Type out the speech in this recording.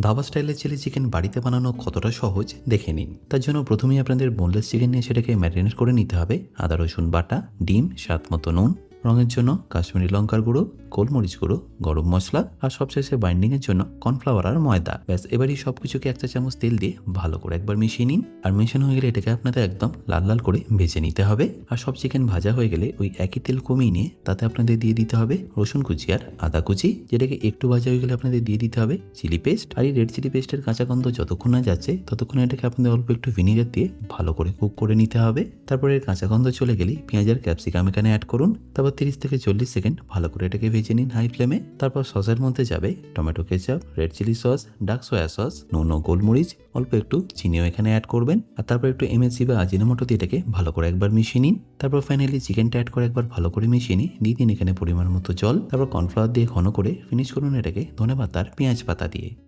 ধাবা স্টাইলের chilli chicken বাড়িতে বানানো কতটা সহজ, দেখে নিন। তার জন্য প্রথমেই আপনাদের বোনলেস চিকেন নিয়ে সেটাকে ম্যারিনেট করে নিতে হবে। আদা রসুন বাটা, ডিম, স্বাদ মতো নুন, রঙের জন্য কাশ্মীরি লঙ্কার গুঁড়ো গোলমরিচ গুঁড়ো গরম মশলা আর সবশেষে বাইন্ডিংয়ের জন্য কর্নফ্লাওয়ার আর ময়দা। ব্যাস, এবারই সব কিছুকে একটা চামচ তেল দিয়ে ভালো করে একবার মিশিয়ে নিন। আর মেশানো হয়ে গেলে এটাকে আপনাদের একদম লাল লাল করে ভেজে নিতে হবে। আর সব চিকেন ভাজা হয়ে গেলে ওই একই তেল কমিয়ে নিয়ে তাতে আপনাদের দিয়ে দিতে হবে রসুন কুচি আর আদা কুচি। যেটাকে একটু ভাজা হয়ে গেলে আপনাদের দিয়ে দিতে হবে চিলি পেস্ট আর এই রেড চিলি পেস্টের কাঁচা গন্ধ যতক্ষণ না যাচ্ছে, ততক্ষণ এটাকে আপনাদের অল্প একটু ভিনিগার দিয়ে ভালো করে কুক করে নিতে হবে। তারপরে কাঁচা গন্ধ চলে গেলেই পেঁয়াজ আর ক্যাপসিকাম এখানে অ্যাড করুন। তারপর তিরিশ থেকে চল্লিশ সেকেন্ড ভালো করে এটাকে ভেজে নিন হাই ফ্লেমে তারপর সসের মধ্যে যাবে tomato ketchup red chilli sauce dark soya sauce নুন ও গোলমরিচ, অল্প একটু চিনিও এখানে অ্যাড করবেন, আর তারপর একটু এমএসি বা আজিনামোটো দিয়ে এটাকে ভালো করে একবার মিশিয়ে নিন। তারপর ফাইনালি চিকেনটা অ্যাড করে একবার ভালো করে মিশিয়ে নিন, দিয়ে দিন এখানে পরিমাণ মতো জল, তারপর কর্নফ্লাওয়ার দিয়ে ঘন করে ফিনিশ করুন এটাকে ধনে পাতা আর পেঁয়াজ পাতা দিয়ে।